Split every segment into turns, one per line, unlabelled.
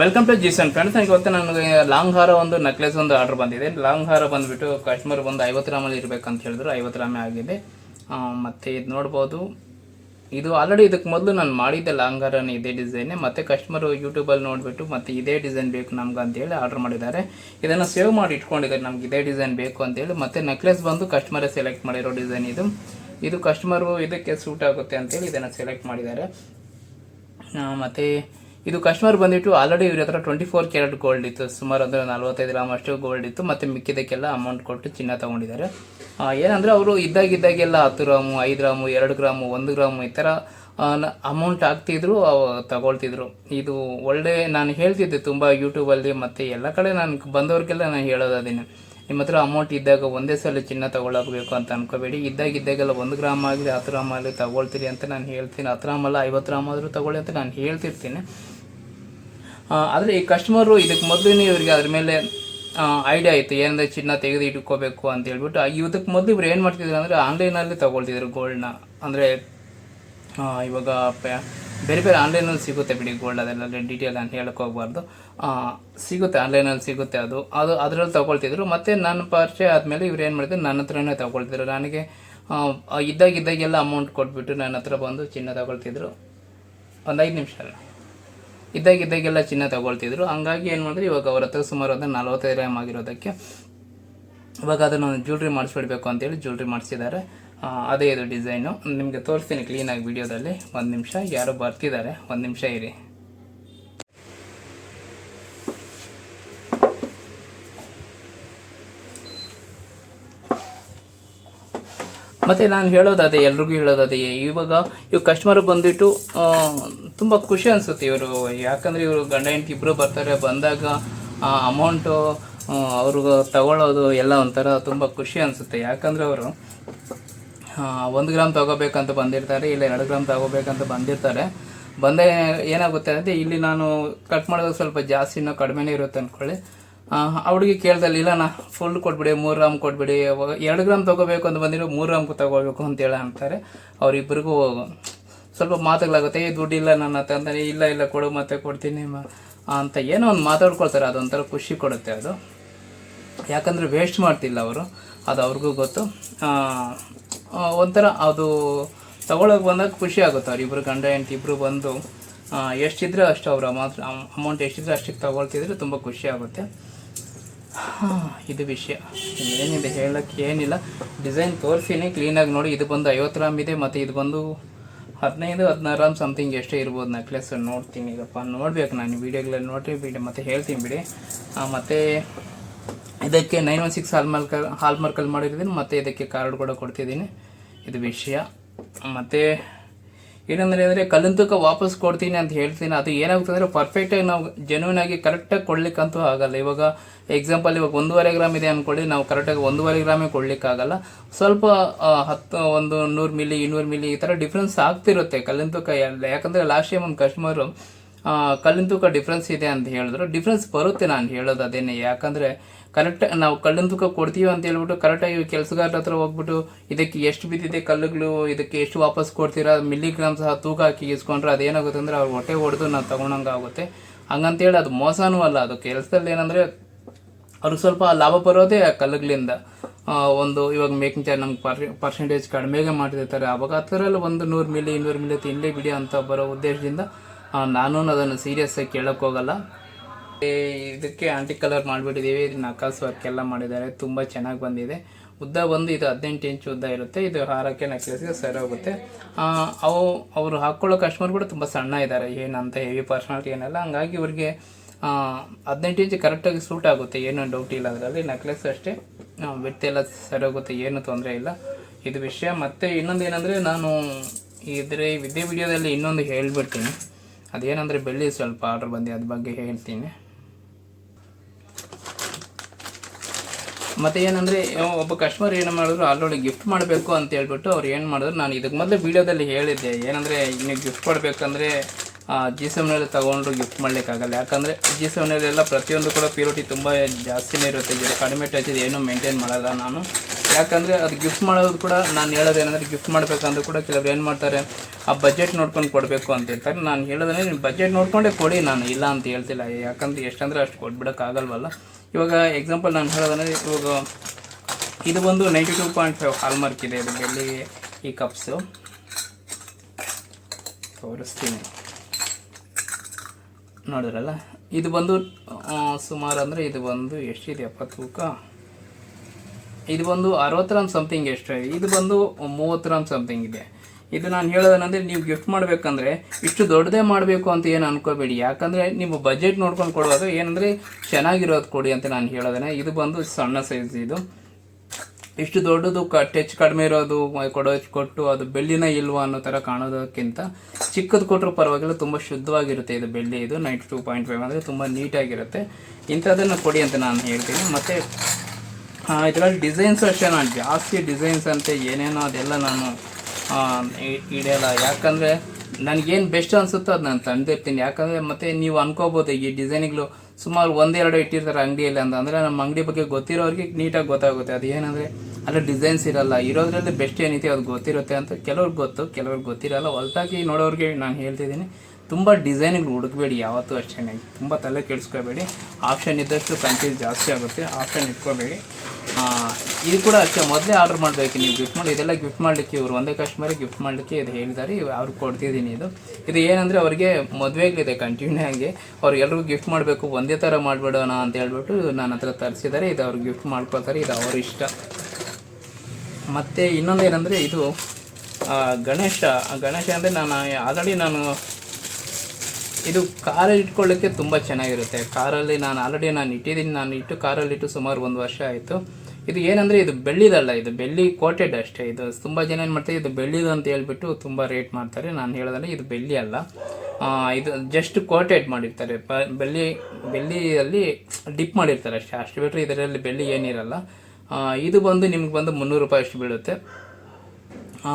Welcome to ಜೀಸನ್ friends ಇವತ್ತು ನನಗೆ long ಹಾರ ಒಂದು ನೆಕ್ಲೆಸ್ ಒಂದು ಆರ್ಡರ್ ಬಂದಿದೆ. ಲಾಂಗ್ ಹಾರ ಬಂದುಬಿಟ್ಟು ಕಸ್ಟಮರ್ ಬಂದು ಐವತ್ತು ಗ್ರಾಮಲ್ಲಿ ಇರಬೇಕಂತ ಹೇಳಿದ್ರು. ಐವತ್ತು ಗ್ರಾಮೇ ಆಗಿದೆ. ಮತ್ತು ಇದು ನೋಡ್ಬೋದು. ಇದು ಆಲ್ರೆಡಿ ಇದಕ್ಕೆ ಮೊದಲು ನಾನು ಮಾಡಿದ್ದೆ ಲಾಂಗ್ ಹಾರನ ಇದೇ ಡಿಸೈನೇ ಮತ್ತೆ ಕಸ್ಟಮರು ಯೂಟ್ಯೂಬಲ್ಲಿ ನೋಡಿಬಿಟ್ಟು ಮತ್ತೆ ಇದೇ ಡಿಸೈನ್ ಬೇಕು ನಮ್ಗೆ ಅಂತೇಳಿ ಆರ್ಡರ್ ಮಾಡಿದ್ದಾರೆ. ಇದನ್ನು ಸೇವ್ ಮಾಡಿ ಇಟ್ಕೊಂಡಿದ್ದಾರೆ. ನಮ್ಗೆ ಇದೇ ಡಿಸೈನ್ ಬೇಕು ಅಂತೇಳಿ ಮತ್ತೆ ನೆಕ್ಲೆಸ್ ಬಂದು ಕಸ್ಟಮರೇ ಸೆಲೆಕ್ಟ್ ಮಾಡಿರೋ ಡಿಸೈನ್ ಇದು. ಇದು ಕಸ್ಟಮರು ಇದಕ್ಕೆ ಸೂಟ್ ಆಗುತ್ತೆ ಅಂತೇಳಿ ಇದನ್ನು ಸೆಲೆಕ್ಟ್ ಮಾಡಿದ್ದಾರೆ. ಮತ್ತೆ ಇದು ಕಸ್ಟಮರ್ ಬಂದಿಟ್ಟು ಆಲ್ರೆಡಿ ಇವ್ರ ಹತ್ರ ಟ್ವೆಂಟಿ ಫೋರ್ ಕ್ಯಾರೆಟ್ ಗೋಲ್ಡ್ ಇತ್ತು. ಸುಮಾರು ಅಂದರೆ ನಲ್ವತ್ತೈದು ಗ್ರಾಮ್ ಅಷ್ಟು ಗೋಲ್ಡ್ ಇತ್ತು. ಮತ್ತು ಮಿಕ್ಕಿದ್ದಕ್ಕೆಲ್ಲ ಅಮೌಂಟ್ ಕೊಟ್ಟು ಚಿನ್ನ ತೊಗೊಂಡಿದ್ದಾರೆ. ಏನಂದರೆ ಅವರು ಇದ್ದಾಗಿದ್ದಾಗೆಲ್ಲ ಹತ್ತು ಗ್ರಾಮು ಐದು ಗ್ರಾಮು ಎರಡು ಗ್ರಾಮು ಒಂದು ಗ್ರಾಮು ಈ ಥರ ಅಮೌಂಟ್ ಹಾಕ್ತಿದ್ರು ತಗೊಳ್ತಿದ್ರು. ಇದು ಒಳ್ಳೆ ನಾನು ಹೇಳ್ತಿದ್ದೆ ತುಂಬ ಯೂಟ್ಯೂಬಲ್ಲಿ ಮತ್ತು ಎಲ್ಲ ಕಡೆ ನಾನು ಬಂದವ್ರಿಗೆಲ್ಲ ನಾನು ಹೇಳೋದು ನಿಮ್ಮ ಹತ್ರ ಅಮೌಂಟ್ ಇದ್ದಾಗ ಒಂದೇ ಸಲ ಚಿನ್ನ ತಗೊಳ್ಳಬೇಕು ಅಂತ ಅನ್ಕೋಬೇಡಿ. ಇದ್ದಾಗಿದ್ದಾಗೆಲ್ಲ ಒಂದು ಗ್ರಾಮ್ ಆಗಲಿ, ಹತ್ತು ಗ್ರಾಮ್ ಆಗಲಿ ತಗೊಳ್ತೀರಿ ಅಂತ ನಾನು ಹೇಳ್ತೀನಿ. ಹತ್ತು ಗ್ರಾಮ್ ಅಲ್ಲ ಐವತ್ತು ಗ್ರಾಮ್ ಆದರೂ ತಗೊಳ್ಳಿ ಅಂತ ನಾನು ಹೇಳ್ತಿರ್ತೀನಿ. ಆದರೆ ಈ ಕಸ್ಟಮರು ಇದಕ್ಕೆ ಮೊದಲೇ ಇವರಿಗೆ ಅದ್ರ ಮೇಲೆ ಐಡಿಯಾ ಇತ್ತು ಏನಂದರೆ ಚಿನ್ನ ತೆಗೆದು ಇಟ್ಕೋಬೇಕು ಅಂತ ಹೇಳ್ಬಿಟ್ಟು ಇದಕ್ಕೆ ಮೊದಲು ಇವ್ರು ಏನು ಮಾಡ್ತಿದ್ರು ಅಂದರೆ ಆನ್ಲೈನಲ್ಲಿ ತೊಗೊಳ್ತಿದ್ರು ಗೋಲ್ಡ್ನ ಅಂದರೆ ಇವಾಗ ಬೇರೆ ಬೇರೆ ಆನ್ಲೈನಲ್ಲಿ ಸಿಗುತ್ತೆ ಬಿಡಿ ಗೋಲ್ಡ್ ಅದೆಲ್ಲ ಡೀಟೇಲ್ ನಾನು ಹೇಳಕ್ಕೆ ಹೋಗ್ಬಾರ್ದು. ಸಿಗುತ್ತೆ ಆನ್ಲೈನಲ್ಲಿ ಸಿಗುತ್ತೆ ಅದು. ಅದು ಅದರಲ್ಲಿ ತೊಗೊಳ್ತಿದ್ರು. ಮತ್ತು ನನ್ನ ಪರಿಚಯ ಆದಮೇಲೆ ಇವ್ರು ಏನು ಮಾಡಿದ್ರು ನನ್ನ ಹತ್ರನೇ ತೊಗೊಳ್ತಿದ್ರು. ನನಗೆ ಇದ್ದಾಗಿದ್ದಾಗೆಲ್ಲ ಅಮೌಂಟ್ ಕೊಟ್ಬಿಟ್ಟು ನನ್ನ ಹತ್ರ ಬಂದು ಚಿನ್ನ ತೊಗೊಳ್ತಿದ್ರು. ಒಂದು ಐದು ನಿಮಿಷ ಅಲ್ಲ. ಇದ್ದಾಗ ಇದ್ದಾಗೆಲ್ಲ ಚಿನ್ನ ತಗೊಳ್ತಿದ್ರು. ಹಂಗಾಗಿ ಏನು ಮಾಡಿದ್ರು, ಇವಾಗ ಅವ್ರ ಹತ್ರ ಸುಮಾರು ಅದನ್ನು ನಲವತ್ತೈದು ಗ್ರಾಮ್ ಆಗಿರೋದಕ್ಕೆ ಇವಾಗ ಅದನ್ನು ಜ್ಯುವೆಲ್ರಿ ಮಾಡಿಸ್ಬಿಡ್ಬೇಕು ಅಂತೇಳಿ ಜ್ಯುವೆಲ್ರಿ ಮಾಡಿಸಿದ್ದಾರೆ. ಅದೇ ಇದು ಡಿಸೈನು ನಿಮಗೆ ತೋರಿಸ್ತೀನಿ ಕ್ಲೀನಾಗಿ ವಿಡಿಯೋದಲ್ಲಿ ಒಂದು ನಿಮಿಷ, ಯಾರೋ ಬರ್ತಿದ್ದಾರೆ. ಒಂದು ನಿಮಿಷ ಇರಿ. ಮತ್ತು ನಾನು ಹೇಳೋದು ಅದೇ, ಎಲ್ರಿಗೂ ಹೇಳೋದು ಅದೇ. ಇವಾಗ ಇವ್ ಕಸ್ಟಮರ್ ಬಂದ್ಬಿಟ್ಟು ತುಂಬ ಖುಷಿ ಅನಿಸುತ್ತೆ ಇವರು. ಯಾಕಂದರೆ ಇವರು ಗಂಡ, ಹೆಂಡತಿ ಇಬ್ಬರು ಬರ್ತಾರೆ, ಬಂದಾಗ, ಆ ಅಮೌಂಟು ಅವ್ರಿಗೆ ತಗೊಳ್ಳೋದು ಎಲ್ಲ ಒಂಥರ ತುಂಬ ಖುಷಿ ಅನಿಸುತ್ತೆ. ಯಾಕಂದರೆ ಅವರು ಒಂದು ಗ್ರಾಮ್ ತಗೋಬೇಕಂತ ಬಂದಿರ್ತಾರೆ, ಇಲ್ಲ ಎರಡು ಗ್ರಾಮ್ ತಗೋಬೇಕಂತ ಬಂದಿರ್ತಾರೆ. ಬಂದೇ ಏನಾಗುತ್ತೆ ಅಂದರೆ, ಇಲ್ಲಿ ನಾನು ಕಟ್ ಮಾಡೋದು ಸ್ವಲ್ಪ ಜಾಸ್ತಿನೋ ಕಡಿಮೆನೇ ಇರುತ್ತೆ ಅಂದ್ಕೊಳ್ಳಿ ಅವಳಿಗೆ ಕೇಳ್ದಲ್ಲಿ, ಇಲ್ಲ ನಾ ಫುಲ್ ಕೊಟ್ಬಿಡಿ, ಮೂರು ಗ್ರಾಮ್ ಕೊಟ್ಬಿಡಿ, ಎರಡು ಗ್ರಾಮ್ ತಗೋಬೇಕು ಅಂತ ಬಂದಿರೋ ಮೂರು ಗ್ರಾಮ್ ತಗೋಬೇಕು ಅಂತೇಳಿ ಅಂತಾರೆ. ಅವರಿಬ್ಬರಿಗೂ ಸ್ವಲ್ಪ ಮಾತುಗಳಾಗುತ್ತೆ, ಏ, ದುಡ್ಡಿಲ್ಲ ನನ್ನ ಹತ್ರ ಅಂತಾನೆ, ಇಲ್ಲ ಇಲ್ಲ, ಕೊಡು, ಮತ್ತೆ ಕೊಡ್ತೀನಿ ಅಂತ ಏನೋ ಒಂದು ಮಾತಾಡ್ಕೊಳ್ತಾರೆ, ಅದೊಂಥರ ಖುಷಿ ಕೊಡುತ್ತೆ ಅದು. ಯಾಕಂದರೆ ವೇಸ್ಟ್ ಮಾಡ್ತಿಲ್ಲ ಅವರು, ಅದು ಅವ್ರಿಗೂ ಗೊತ್ತು. ಒಂಥರ ಅದು ತಗೊಳಕ್ಕೆ ಬಂದಾಗ ಖುಷಿ ಆಗುತ್ತೆ ಅವ್ರಿಬ್ರು ಗಂಡ ಹೆಂಡತಿ ಇಬ್ಬರು ಬಂದು ಎಷ್ಟಿದ್ರೆ ಅಷ್ಟು ಅವ್ರ ಮಾತ್ರ ಅಮೌಂಟ್ ಎಷ್ಟಿದ್ರೆ ಅಷ್ಟಕ್ಕೆ ತಗೊಳ್ತಿದ್ರೆ ತುಂಬ ಖುಷಿ ಆಗುತ್ತೆ. ಇದು ವಿಷಯ. ಏನಿದೆ ಹೇಳೋಕ್ಕೆ ಏನಿಲ್ಲ. ಡಿಸೈನ್ ತೋರಿಸಿನಿ, ಕ್ಲೀನಾಗಿ ನೋಡಿ, ಇದು ಬಂದು ಐವತ್ತು ಗ್ರಾಮ್ ಇದೆ, ಮತ್ತು ಇದು ಬಂದು ಹದಿನೈದು, ಹದಿನಾರು ಗ್ರಾಮ್ ಸಮಥಿಂಗ್ ಎಷ್ಟೇ ಇರ್ಬೋದು ನೆಕ್ಲೆಸ್ ನೋಡ್ತೀನಿ. ಇದಪ್ಪ, ನೋಡ್ಬೇಕು ನಾನು ವೀಡಿಯೋಗಳಲ್ಲಿ ನೋಡಿರಿ, ಬಿಡಿ, ಮತ್ತೆ ಹೇಳ್ತೀನಿ ಬಿಡಿ. ಮತ್ತು ಇದಕ್ಕೆ nine one six hallmark ಹಾಲ್ ಮಾರ್ಕಲ್ಲಿ ಮಾಡಿದ್ದೀನಿ ಮತ್ತು ಇದಕ್ಕೆ ಕಾರ್ಡ್ ಕೂಡ ಕೊಡ್ತಿದ್ದೀನಿ. ಇದು ವಿಷಯ. ಮತ್ತು ಏನಂದರೆ ಅಂದರೆ ಕಲ್ಲಿನ ತೂಕ ವಾಪಸ್ ಕೊಡ್ತೀನಿ ಅಂತ ಹೇಳ್ತೀನಿ. ಅದು ಏನಾಗುತ್ತೆ ಅಂದರೆ ಪರ್ಫೆಕ್ಟಾಗಿ ನಾವು ಜೆನ್ಯೂನ್ ಆಗಿ ಕರೆಕ್ಟಾಗಿ ಕೊಡ್ಲಿಕ್ಕಂತೂ ಆಗಲ್ಲ. ಇವಾಗ ಎಕ್ಸಾಂಪಲ್ ಇವಾಗ ಒಂದೂವರೆ ಗ್ರಾಮ್ ಇದೆ ಅಂದ್ಕೊಳ್ಳಿ ನಾವು ಕರೆಕ್ಟಾಗಿ ಒಂದೂವರೆ ಗ್ರಾಮೇ ಕೊಡ್ಲಿಕ್ಕಾಗಲ್ಲ ಸ್ವಲ್ಪ ಹತ್ತು, ಒಂದು ನೂರು ಮಿಲಿ ಇನ್ನೂರು ಮಿಲಿ ಈ ಥರ ಡಿಫ್ರೆನ್ಸ್ ಆಗ್ತಿರುತ್ತೆ ಕಲ್ಲಿನ ತೂಕ ಎಲ್ಲ. ಯಾಕಂದರೆ ಲಾಸ್ಟ್ ಟೈಮ್ ಒಂದು ಕಸ್ಟಮರು ಕಲ್ಲಿನ ತೂಕ ಡಿಫ್ರೆನ್ಸ್ ಇದೆ ಅಂತ ಹೇಳಿದ್ರು. ಡಿಫ್ರೆನ್ಸ್ ಬರುತ್ತೆ ನಾನು ಹೇಳೋದು ಅದೇನೆ. ಯಾಕಂದರೆ ಕರೆಕ್ಟ್ ನಾವು ಕಲ್ಲಿನ ತೂಕ ಕೊಡ್ತೀವಿ ಅಂತ ಹೇಳ್ಬಿಟ್ಟು ಕರೆಕ್ಟಾಗಿ ಕೆಲಸಗಾರರ ಹತ್ರ ಹೋಗ್ಬಿಟ್ಟು ಇದಕ್ಕೆ ಎಷ್ಟು ಬಿದ್ದಿದೆ ಕಲ್ಲುಗಳು, ಇದಕ್ಕೆ ಎಷ್ಟು ವಾಪಸ್ ಕೊಡ್ತೀರಾ ಮಿಲಿಗ್ರಾಮ್ ಸಹ ತೂಕ ಹಾಕಿ ಇಸ್ಕೊಂಡ್ರೆ ಅದೇನಾಗುತ್ತೆ ಅಂದರೆ ಅವ್ರು ಹೊಟ್ಟೆ ಹೊಡೆದು ನಾವು ತಗೊಳಂಗೆ ಆಗುತ್ತೆ. ಹಂಗಂತೇಳಿ ಅದು ಮೋಸನೂ ಅಲ್ಲ. ಅದು ಕೆಲಸದಲ್ಲಿ ಏನಂದರೆ ಅವ್ರಿಗೆ ಸ್ವಲ್ಪ ಲಾಭ ಬರೋದೇ ಆ ಕಲ್ಲುಗಳಿಂದ ಒಂದು ಇವಾಗ ಮೇಕಿಂಗ್ ಚಾರ್ಜ್ ನಮ್ಗೆ ಪರ್ ಪರ್ಸೆಂಟೇಜ್ ಕಡಿಮೆಗೆ ಮಾಡಿರ್ತಾರೆ ಅವಾಗ ಆ ಥರ ಎಲ್ಲ ಒಂದು ನೂರು ಮಿಲಿ ಇನ್ನೂರು ಮಿಲಿ ತಿನ್ನಲಿ ಬಿಡಿ ಅಂತ ಬರೋ ಉದ್ದೇಶದಿಂದ ನಾನು ಅದನ್ನು ಸೀರಿಯಸ್ ಆಗಿ ಹೋಗಲ್ಲ. ಇದಕ್ಕೆ ಆಂಟಿ ಕಲರ್ ಮಾಡಿಬಿಟ್ಟಿದ್ದೀವಿ. ನಕಾಸು ವರ್ಕ್ ಎಲ್ಲ ಮಾಡಿದ್ದಾರೆ. ತುಂಬ ಚೆನ್ನಾಗಿ ಬಂದಿದೆ. ಉದ್ದ ಬಂದು ಇದು ಹದಿನೆಂಟು ಇಂಚು ಉದ್ದ ಇರುತ್ತೆ. ಇದು ಹಾರಕ್ಕೆ ನೆಕ್ಲೆಸ್ಗೆ ಸರಿ ಹೋಗುತ್ತೆ. ಅವು, ಅವರು ಹಾಕ್ಕೊಳ್ಳೋ ಕಸ್ಟಮರ್ ಕೂಡ ತುಂಬ ಸಣ್ಣ ಇದ್ದಾರೆ. ಏನಂತ ಹೆವಿ ಪರ್ಸನಾಲಿಟಿ ಏನಲ್ಲ. ಹಂಗಾಗಿ ಇವ್ರಿಗೆ ಹದಿನೆಂಟು ಇಂಚು ಕರೆಕ್ಟಾಗಿ ಸೂಟ್ ಆಗುತ್ತೆ. ಏನೂ ಡೌಟ್ ಇಲ್ಲ ಅದರಲ್ಲಿ. ನೆಕ್ಲೆಸ್ ಅಷ್ಟೇ. ಬಿಟ್ಟು ಎಲ್ಲ ಸರಿ ಹೋಗುತ್ತೆ. ಏನು ತೊಂದರೆ ಇಲ್ಲ. ಇದು ವಿಷಯ. ಮತ್ತು ಇನ್ನೊಂದು ಏನಂದರೆ ನಾನು ಇದ್ರೆ ಇದೇ ವಿಡಿಯೋದಲ್ಲಿ ಇನ್ನೊಂದು ಹೇಳ್ಬಿಡ್ತೀನಿ. ಅದೇನಂದರೆ ಬೆಳ್ಳಿ ಸ್ವಲ್ಪ ಆರ್ಡ್ರ್ ಬಂದು ಅದ್ರ ಬಗ್ಗೆ ಹೇಳ್ತೀನಿ. ಮತ್ತು ಏನಂದರೆ ಒಬ್ಬ ಕಸ್ಟಮರ್ ಏನು ಮಾಡಿದ್ರು ಆಲ್ರೆಡಿ ಗಿಫ್ಟ್ ಮಾಡಬೇಕು ಅಂತ ಹೇಳ್ಬಿಟ್ಟು ಅವ್ರು ಏನು ಮಾಡಿದ್ರು, ನಾನು ಇದಕ್ಕೆ ಮೊದಲು ವೀಡಿಯೋದಲ್ಲಿ ಹೇಳಿದ್ದೆ. ಏನಂದರೆ, ಇನ್ನು ಗಿಫ್ಟ್ ಕೊಡಬೇಕಂದ್ರೆ ಜಿ ಸೆವೆನಲ್ಲಿ ತೊಗೊಂಡ್ರು ಗಿಫ್ಟ್ ಮಾಡಲಿಕ್ಕಾಗಲ್ಲ. ಯಾಕಂದರೆ ಜಿ ಸೆವೆನಲ್ಲೆಲ್ಲ ಪ್ರತಿಯೊಂದು ಕೂಡ ಪ್ಯೂರಿಟಿ ತುಂಬ ಜಾಸ್ತಿನೇ ಇರುತ್ತೆ. ಕಡಿಮೆ ಟಚ್ ಏನೂ ಮೇಂಟೈನ್ ಮಾಡಲ್ಲ ನಾನು. ಯಾಕಂದರೆ ಅದು ಗಿಫ್ಟ್ ಮಾಡೋದು ಕೂಡ ನಾನು ಹೇಳೋದು ಏನಂದರೆ ಗಿಫ್ಟ್ ಮಾಡಬೇಕಂದ್ರೆ ಕೂಡ ಕೆಲವ್ರು ಏನು ಮಾಡ್ತಾರೆ, ಆ ಬಜೆಟ್ ನೋಡ್ಕೊಂಡು ಕೊಡಬೇಕು ಅಂತ ಹೇಳ್ತಾರೆ. ನಾನು ಹೇಳೋದೇ ನೀವು ಬಜೆಟ್ ನೋಡಿಕೊಂಡೇ ಕೊಡಿ ನಾನು ಇಲ್ಲ ಅಂತ ಹೇಳ್ತಿಲ್ಲ. ಯಾಕಂದ್ರೆ ಎಷ್ಟಂದರೆ ಅಷ್ಟು ಕೊಟ್ಬಿಡೋಕ್ಕಾಗಲ್ವಲ್ಲ ಇವಾಗ ಎಕ್ಸಾಂಪಲ್ ನಾನು ಹೇಳೋದಂದರೆ ಇವಾಗ ಇದು ಬಂದು ninety two point five hallmark ಇದೆ ಇದರಲ್ಲಿ ಈ ಕಪ್ಸು ತೋರಿಸ್ತೀನಿ. ನೋಡಿದ್ರಲ್ಲ? ಇದು ಬಂದು ಸುಮಾರು ಅಂದರೆ ಇದು ಬಂದು ಎಷ್ಟಿದೆ? ಎಪ್ಪತ್ತು ತೂಕ ಇದು ಬಂದು ಅರವತ್ತು ರನ್ ಸಮಥಿಂಗ್ ಎಷ್ಟು ಇದು ಬಂದು ಮೂವತ್ತು ರನ್ ಸಮಥಿಂಗ್ ಇದೆ. ಇದು ನಾನು ಹೇಳೋದೇನೆಂದರೆ ನೀವು ಗಿಫ್ಟ್ ಮಾಡಬೇಕಂದ್ರೆ ಇಷ್ಟು ದೊಡ್ಡದೇ ಮಾಡಬೇಕು ಅಂತ ಏನು ಅನ್ಕೋಬೇಡಿ. ಯಾಕಂದರೆ ನೀವು ಬಜೆಟ್ ನೋಡ್ಕೊಂಡು ಕೊಡುವಾಗ ಏನಂದರೆ ಚೆನ್ನಾಗಿರೋದು ಕೊಡಿ ಅಂತ ನಾನು ಹೇಳೋದೇನೆ ಇದು ಬಂದು ಸಣ್ಣ ಸೈಜ್ ಇದು. ಇಷ್ಟು ದೊಡ್ಡದು ಕಟ್ ಹೆಚ್ಚು ಕಡಿಮೆ ಇರೋದು ಕೊಡೋ, ಕೊಟ್ಟು ಅದು ಬೆಳ್ಳಿನ ಇಲ್ವಾ ಅನ್ನೋ ಥರ ಕಾಣೋದಕ್ಕಿಂತ ಚಿಕ್ಕದು ಕೊಟ್ಟರು ಪರವಾಗಿಲ್ಲ, ತುಂಬ ಶುದ್ಧವಾಗಿರುತ್ತೆ ಇದು ಬೆಳ್ಳಿ ಇದು. ನೈಂಟಿ ಟೂ ಪಾಯಿಂಟ್ ಫೈವ್ ಅಂದರೆ ತುಂಬ ನೀಟಾಗಿರುತ್ತೆ ಇಂಥದ್ದನ್ನು ಕೊಡಿ ಅಂತ ನಾನು ಹೇಳ್ತೀನಿ. ಮತ್ತು ಇದರಲ್ಲಿ ಡಿಸೈನ್ಸ್ ಅಷ್ಟೇ ನಾನು ಜಾಸ್ತಿ ಡಿಸೈನ್ಸ್ ಅಂತ ಏನೇನೋ ಅದೆಲ್ಲ ನಾನು ಆ, ಇ- ಇಡಲ್ಲ. ಯಾಕಂದರೆ ನನಗೇನು ಬೆಸ್ಟ್ ಅನಿಸುತ್ತೋ ಅದು ನಾನು ತಂದಿರ್ತೀನಿ. ಯಾಕಂದರೆ ಮತ್ತೆ ನೀವು ಅನ್ಕೋಬೋದು ಈ ಡಿಸೈನ್ಗಳು ಸುಮಾರು ಒಂದೆರಡು ಇಟ್ಟಿರ್ತಾರೆ ಅಂಗಡಿಯಲ್ಲಿ ಅಂತ. ಅಂದರೆ ನಮ್ಮ ಅಂಗಡಿ ಬಗ್ಗೆ ಗೊತ್ತಿರೋರಿಗೆ ನೀಟಾಗಿ ಗೊತ್ತಾಗುತ್ತೆ. ಅದು ಏನಂದರೆ ಅಲ್ಲಿ ಡಿಸೈನ್ಸ್ ಇರಲ್ಲ. ಇರೋದ್ರಲ್ಲಿ ಬೆಸ್ಟ್ ಏನಿದೆ ಅದು ಗೊತ್ತಿರುತ್ತೆ ಅಂತ ಕೆಲವ್ರಿಗೆ ಗೊತ್ತು ಕೆಲವ್ರಿಗೆ ಗೊತ್ತಿರಲ್ಲ. ಹೊಲ್ತಾಗಿ ನೋಡೋರಿಗೆ ನಾನು ಹೇಳ್ತಿದ್ದೀನಿ. ತುಂಬ ಡಿಸೈನ್ಗಳು ಹುಡುಕಬೇಡಿ, ಯಾವತ್ತೂ ಅಷ್ಟೇ ತುಂಬ ತಲೆ ಕೆಡಿಸ್ಕೋಬೇಡಿ. ಆಪ್ಷನ್ ಇದ್ದಷ್ಟು ಕನ್ಫ್ಯೂಸ್ ಜಾಸ್ತಿ ಆಗುತ್ತೆ. ಆಪ್ಷನ್ ಇಟ್ಕೋಬೇಡಿ. ಇದು ಕೂಡ ಅಷ್ಟೇ, ಮೊದಲೇ ಆರ್ಡರ್ ಮಾಡಬೇಕು. ನೀವು ಗಿಫ್ಟ್ ಮಾಡಿ, ಇದೆಲ್ಲ ಗಿಫ್ಟ್ ಮಾಡಲಿಕ್ಕೆ ಇವರು ಒಂದೇ ಕಸ್ಟಮರಿಗೆ ಗಿಫ್ಟ್ ಮಾಡಲಿಕ್ಕೆ ಇದು ಹೇಳಿದ್ದಾರೆ. ಅವ್ರಿಗೆ ಕೊಡ್ತಿದ್ದೀನಿ ಇದು. ಇದು ಏನಂದರೆ ಅವರಿಗೆ ಮದುವೆಗಳಿದೆ ಕಂಟಿನ್ಯೂ ಆಗಿ. ಅವ್ರು ಎಲ್ಲರಿಗೂ ಗಿಫ್ಟ್ ಮಾಡಬೇಕು. ಒಂದೇ ಥರ ಮಾಡಿಬಿಡೋಣ ಅಂತ ಹೇಳ್ಬಿಟ್ಟು ನನ್ನ ಹತ್ರ ತರಿಸಿದ್ದಾರೆ. ಇದು ಅವ್ರಿಗೆ ಗಿಫ್ಟ್ ಮಾಡ್ಕೊಳ್ತಾರೆ. ಇದು ಅವ್ರ ಇಷ್ಟ. ಮತ್ತು ಏನಂದರೆ ಇದು ಗಣೇಶ. ಗಣೇಶ ಅಂದರೆ ನಾನು, ಆಲ್ರೆಡಿ ನಾನು ಇದು ಕಾರಲ್ಲಿ ಇಟ್ಕೊಳ್ಳೋಕ್ಕೆ ತುಂಬ ಚೆನ್ನಾಗಿರುತ್ತೆ. ಕಾರಲ್ಲಿ ನಾನು ಆಲ್ರೆಡಿ ನಾನು ಇಟ್ಟಿದ್ದೀನಿ. ನಾನು ಇಟ್ಟು ಕಾರಲ್ಲಿ ಇಟ್ಟು ಸುಮಾರು ಒಂದು ವರ್ಷ ಆಯಿತು. ಇದು ಏನಂದರೆ ಇದು ಬೆಳ್ಳಿದಲ್ಲ, ಇದು ಬೆಳ್ಳಿ ಕೋಟೆಡ್ ಅಷ್ಟೇ. ಇದು ತುಂಬ ಜನ ಏನು ಮಾಡ್ತಾರೆ, ಇದು ಬೆಳ್ಳಿದು ಅಂತ ಹೇಳ್ಬಿಟ್ಟು ತುಂಬ ರೇಟ್ ಮಾಡ್ತಾರೆ. ನಾನು ಹೇಳೋದಲ್ಲ ಇದು ಬೆಳ್ಳಿ ಅಲ್ಲ. ಇದು ಜಸ್ಟ್ ಕೋಟೆಡ್ ಮಾಡಿರ್ತಾರೆ. ಪ, ಬೆಳ್ಳಿ, ಬೆಳ್ಳಿಯಲ್ಲಿ ಡಿಪ್ ಮಾಡಿರ್ತಾರೆ ಅಷ್ಟೇ. ಅಷ್ಟು ಬಿಟ್ಟರೆ ಇದರಲ್ಲಿ ಬೆಳ್ಳಿ ಏನಿರಲ್ಲ. ಇದು ಬಂದು ನಿಮ್ಗೆ ಬಂದು ಮುನ್ನೂರು ರೂಪಾಯಿ ಅಷ್ಟು ಬೀಳುತ್ತೆ.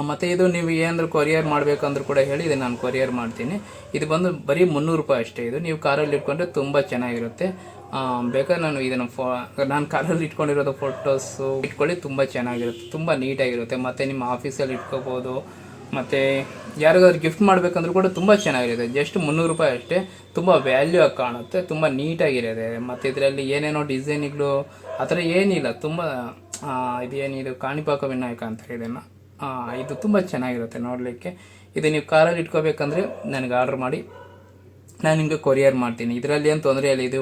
ಮತ್ತೆ ಇದು ನೀವು ಏನಾದರೂ ಕೊರಿಯರ್ ಮಾಡಬೇಕಂದ್ರೂ ಕೂಡ ಹೇಳಿ, ಇದು ನಾನು ಕೊರಿಯರ್ ಮಾಡ್ತೀನಿ. ಇದು ಬಂದು ಬರೀ ಮುನ್ನೂರು ರೂಪಾಯಿ ಅಷ್ಟೇ ಇದು. ನೀವು ಕಾರಲ್ಲಿ ಇಟ್ಕೊಂಡ್ರೆ ತುಂಬ ಚೆನ್ನಾಗಿರುತ್ತೆ. ಬೇಕಾದ್ರೆ ನಾನು ಇದನ್ನು ಫೋ, ನಾನು ಕಾರಲ್ಲಿ ಇಟ್ಕೊಂಡಿರೋದು ಫೋಟೋಸು ಇಟ್ಕೊಳ್ಳಿ, ತುಂಬ ಚೆನ್ನಾಗಿರುತ್ತೆ. ತುಂಬ ನೀಟಾಗಿರುತ್ತೆ. ಮತ್ತು ನಿಮ್ಮ ಆಫೀಸಲ್ಲಿ ಇಟ್ಕೋಬೋದು. ಮತ್ತು ಯಾರಿಗಾದ್ರು ಗಿಫ್ಟ್ ಮಾಡಬೇಕಂದ್ರೂ ಕೂಡ ತುಂಬ ಚೆನ್ನಾಗಿರುತ್ತೆ. ಜಸ್ಟ್ ಮುನ್ನೂರು ರೂಪಾಯಿ ಅಷ್ಟೇ. ತುಂಬ ವ್ಯಾಲ್ಯೂ ಆಗಿ ಕಾಣುತ್ತೆ. ತುಂಬ ನೀಟಾಗಿರುತ್ತೆ. ಮತ್ತು ಇದರಲ್ಲಿ ಏನೇನೋ ಡಿಸೈನ್ಗಳು ಆ ಥರ ಏನಿಲ್ಲ. ತುಂಬ ಇದೇನಿದು, ಕಾಣಿಪಾಕ ವಿನಾಯಕ ಅಂತ ಇದನ್ನು ಇದು ತುಂಬ ಚೆನ್ನಾಗಿರುತ್ತೆ ನೋಡಲಿಕ್ಕೆ. ಇದು ನೀವು ಕಾರಲ್ಲಿ ಇಟ್ಕೋಬೇಕಂದ್ರೆ ನನಗೆ ಆರ್ಡರ್ ಮಾಡಿ. ನಾನು ನಿಮಗೆ ಕೊರಿಯರ್ ಮಾಡ್ತೀನಿ. ಇದರಲ್ಲಿ ಏನು ತೊಂದರೆ ಇಲ್ಲ. ಇದು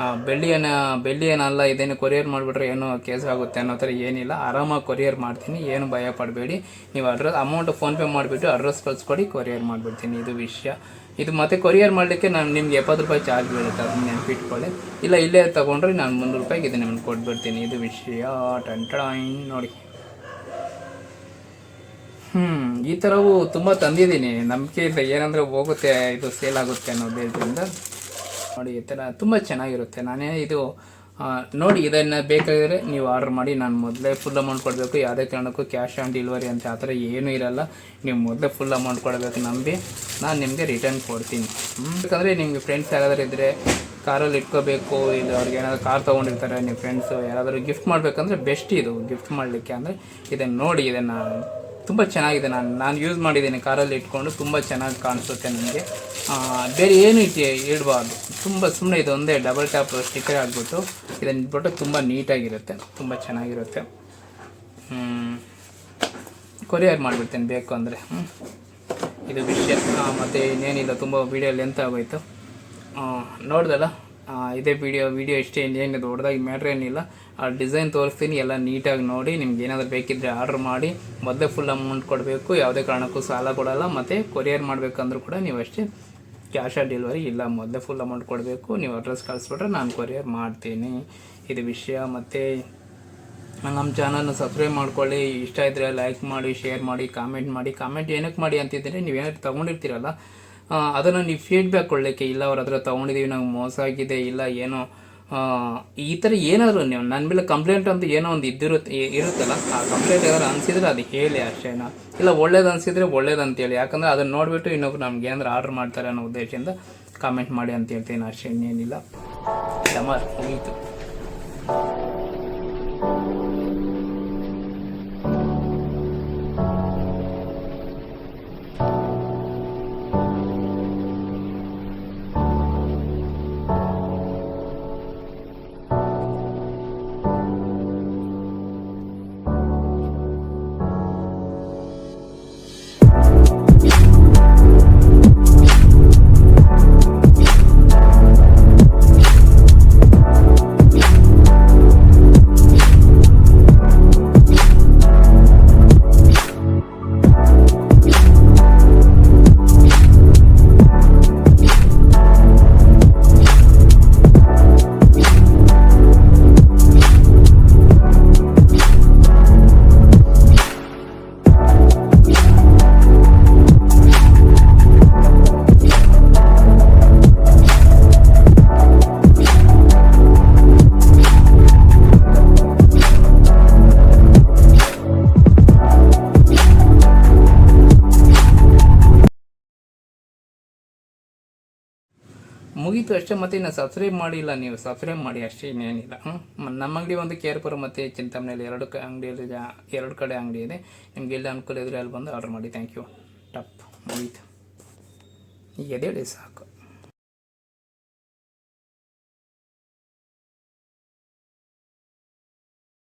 ಬೆಳ್ಳಿಯನ್ನು ಬೆಳ್ಳಿಯನ ಬೆಳ್ಳಿ ಏನಲ್ಲ ಇದೇನು ಕೊರಿಯರ್ ಮಾಡಿಬಿಟ್ರೆ ಏನು ಕೇಸ್ ಆಗುತ್ತೆ ಅನ್ನೋ ಥರ ಏನಿಲ್ಲ. ಆರಾಮಾಗಿ ಕೊರಿಯರ್ ಮಾಡ್ತೀನಿ. ಏನು ಭಯ ಪಡಬೇಡಿ. ನೀವು ಅಡ್ರೆಸ್ ಅಮೌಂಟ್ ಫೋನ್ಪೇ ಮಾಡಿಬಿಟ್ಟು ಅಡ್ರೆಸ್ ಕಳಿಸ್ಕೊಡಿ ಕೊರಿಯರ್ ಮಾಡಿಬಿಡ್ತೀನಿ. ಇದು ವಿಷಯ. ಇದು ಮತ್ತೆ ಕೊರಿಯರ್ ಮಾಡಲಿಕ್ಕೆ ನಾನು ನಿಮ್ಗೆ ಎಪ್ಪತ್ತು ರೂಪಾಯಿ ಚಾರ್ಜ್ ಬೀಳುತ್ತೆ. ಅದನ್ನ ನೆನಪಿಟ್ಕೊಳ್ಳಿ. ಇಲ್ಲ, ಇಲ್ಲೇ ತೊಗೊಂಡ್ರೆ ನಾನು ಮುನ್ನೂರು ರೂಪಾಯಿಗೆ ಇದು ನಿಮ್ಗೆ ಕೊಟ್ಬಿಡ್ತೀನಿ. ಇದು ವಿಷಯ. ಟೆಂಟ್ ನೋಡಿ. ಹ್ಮ್, ಈ ಥರವು ತುಂಬ ತಂದಿದ್ದೀನಿ. ನಂಬಿಕೆ ಇದೆ ಏನಂದ್ರೆ ಹೋಗುತ್ತೆ, ಇದು ಸೇಲ್ ಆಗುತ್ತೆ ಅನ್ನೋದ್ರಿಂದ ನೋಡಿ, ಈ ಥರ ತುಂಬ ಚೆನ್ನಾಗಿರುತ್ತೆ. ನಾನೇ ಇದು ನೋಡಿ, ಇದನ್ನು ಬೇಕಾಗಿದ್ರೆ ನೀವು ಆರ್ಡರ್ ಮಾಡಿ, ನಾನು ಮೊದಲೇ ಫುಲ್ ಅಮೌಂಟ್ ಕೊಡಬೇಕು. ಯಾವುದೇ ಕಾರಣಕ್ಕೂ ಕ್ಯಾಶ್ ಆನ್ ಡೆಲಿವರಿ ಅಂತ ಆ ಥರ ಏನೂ ಇರಲ್ಲ. ನೀವು ಮೊದಲೇ ಫುಲ್ ಅಮೌಂಟ್ ಕೊಡಬೇಕು ನಂಬಿ, ನಾನು ನಿಮಗೆ ರಿಟರ್ನ್ ಕೊಡ್ತೀನಿ. ಯಾಕಂದರೆ ನಿಮಗೆ ಫ್ರೆಂಡ್ಸ್ ಯಾರಾದರೂ ಇದ್ದರೆ ಕಾರಲ್ಲಿ ಇಟ್ಕೋಬೇಕು ಇಲ್ಲ ಅವ್ರಿಗೆ ಏನಾದರೂ ಕಾರ್ ತೊಗೊಂಡಿರ್ತಾರೆ ನಿಮ್ಮ ಫ್ರೆಂಡ್ಸು ಯಾರಾದರೂ ಗಿಫ್ಟ್ ಮಾಡಬೇಕಂದ್ರೆ ಬೆಸ್ಟ್ ಇದು ಗಿಫ್ಟ್ ಮಾಡಲಿಕ್ಕೆ. ಅಂದರೆ ಇದನ್ನು ನೋಡಿ, ಇದನ್ನು ತುಂಬ ಚೆನ್ನಾಗಿದೆ. ನಾನು ನಾನು ಯೂಸ್ ಮಾಡಿದ್ದೀನಿ ಕಾರಲ್ಲಿ ಇಟ್ಕೊಂಡು ತುಂಬ ಚೆನ್ನಾಗಿ ಕಾಣಿಸುತ್ತೆ ನನಗೆ. ಬೇರೆ ಏನು ಇಟ್ಟು ಇಡಬಾರ್ದು ತುಂಬ ಸುಮ್ಮನೆ ಇದು ಒಂದೇ ಡಬಲ್ ಟ್ಯಾಪ್ ಸ್ಟಿಕ್ಕರ್ ಆಗಿಬಿಟ್ಟು ಇದನ್ನು ಇಟ್ಬಿಟ್ಟು ತುಂಬ ನೀಟಾಗಿರುತ್ತೆ. ತುಂಬ ಚೆನ್ನಾಗಿರುತ್ತೆ. ಕೊರಿಯರ್ ಮಾಡಿಬಿಡ್ತೇನೆ ಬೇಕು ಅಂದರೆ. ಇದು ವಿಷಯ ಮತ್ತು ಇನ್ನೇನಿಲ್ಲ, ತುಂಬ ವೀಡಿಯೋ ಲೆಂತ್ ಆಗೋಯ್ತು? ನೋಡ್ದಲ್ಲ? ಇದೇ ವಿಡಿಯೋ ವಿಡಿಯೋ ಇಷ್ಟೇ ಏನಿದೆ, ದೊಡ್ಡದಾಗಿ ಮ್ಯಾಟ್ರ್ ಏನಿಲ್ಲ. ಆ ಡಿಸೈನ್ ತೋರಿಸ್ತೀನಿ, ಎಲ್ಲ ನೀಟಾಗಿ ನೋಡಿ, ನಿಮ್ಗೆ ಏನಾದರೂ ಬೇಕಿದ್ದರೆ ಆರ್ಡ್ರ್ ಮಾಡಿ. ಮೊದಲೇ ಫುಲ್ ಅಮೌಂಟ್ ಕೊಡಬೇಕು, ಯಾವುದೇ ಕಾರಣಕ್ಕೂ ಸಾಲ ಕೊಡಲ್ಲ. ಮತ್ತು ಕೊರಿಯರ್ ಮಾಡಬೇಕಂದ್ರೂ ಕೂಡ ನೀವು ಅಷ್ಟೇ ಕ್ಯಾಶ್ ಆನ್ ಡೆಲಿವರಿ ಇಲ್ಲ. ಮೊದಲೇ ಫುಲ್ ಅಮೌಂಟ್ ಕೊಡಬೇಕು, ನೀವು ಅಡ್ರೆಸ್ ಕಳಿಸ್ಬಿಟ್ರೆ ನಾನು ಕೊರಿಯರ್ ಮಾಡ್ತೀನಿ. ಇದು ವಿಷಯ. ಮತ್ತು ನಮ್ಮ ಚಾನಲ್ನ ಸಬ್ಸ್ಕ್ರೈಬ್ ಮಾಡ್ಕೊಳ್ಳಿ. ಇಷ್ಟ ಇದ್ದರೆ ಲೈಕ್ ಮಾಡಿ ಶೇರ್ ಮಾಡಿ ಕಾಮೆಂಟ್ ಮಾಡಿ. ಕಾಮೆಂಟ್ ಏನಕ್ಕೆ ಮಾಡಿ ಅಂತಿದ್ದರೆ? ನೀವು ಏನಾದ್ರು ತೊಗೊಂಡಿರ್ತೀರಲ್ಲ ಅದನ್ನು ನೀವು ಫೀಡ್ಬ್ಯಾಕ್ ಕೊಡಲಿಕ್ಕೆ ಇಲ್ಲ, ಅವ್ರ ಹತ್ರ ತೊಗೊಂಡಿದ್ದೀವಿ ನಾವು ಮೋಸ ಆಗಿದೆ, ಇಲ್ಲ ಏನೋ ಈ ಥರ ಏನಾದರೂ ನೀವು ನನ್ನ ಮೇಲೆ ಕಂಪ್ಲೇಂಟ್ ಅಂತ ಏನೋ ಒಂದು ಇದ್ದಿರುತ್ತೆ ಇರುತ್ತಲ್ಲ, ಆ ಕಂಪ್ಲೇಂಟ್ ಏನಾದ್ರು ಅನಿಸಿದ್ರೆ ಅದು ಹೇಳಿ ಅಷ್ಟೇನಾ? ಇಲ್ಲ, ಒಳ್ಳೇದು ಅನಿಸಿದ್ರೆ ಒಳ್ಳೇದು ಅಂತೇಳಿ ಯಾಕಂದರೆ ಅದನ್ನು ನೋಡಿಬಿಟ್ಟು ಇನ್ನೊಬ್ರು ನಮ್ಗೆ ಏನಾದ್ರು ಆರ್ಡ್ರ್ ಮಾಡ್ತಾರೆ ಅನ್ನೋ ಉದ್ದೇಶದಿಂದ ಕಾಮೆಂಟ್ ಮಾಡಿ ಅಂತ ಹೇಳ್ತೀನಿ ಅಷ್ಟೇ ಇನ್ನೇನಿಲ್ಲ ಡಮರ್ ಮುಗೀತು. ಮುಗೀತು ಅಷ್ಟೇ, ಮತ್ತೆ ಇನ್ನು ಸಬ್ಸ್ಕ್ರೈಬ್ ಮಾಡಿಲ್ಲ ನೀವು ಸಬ್ಸ್ಕ್ರೈಬ್ ಮಾಡಿ, ಅಷ್ಟೇ ಇನ್ನೇನಿಲ್ಲ. ನಮ್ಮ ಅಂಗಡಿ ಒಂದು ಕೇರ್ಪುರ ಮತ್ತು ಚಿಂತಾಮನೆಯಲ್ಲಿ ಎರಡು ಕ ಅಂಗಡಿಯಲ್ಲಿ ಎರಡು ಕಡೆ ಅಂಗಡಿ ಇದೆ. ನಿಮ್ಗೆ ಎಲ್ಲಿ ಅನುಕೂಲ ಇದ್ರೆ ಅಲ್ಲಿ ಬಂದು ಆರ್ಡರ್ ಮಾಡಿ ಥ್ಯಾಂಕ್ ಯು ಟಪ್, ಮುಗೀತು. ಈಗ ಎದ್ದೇಳಿ ಸಾಕು.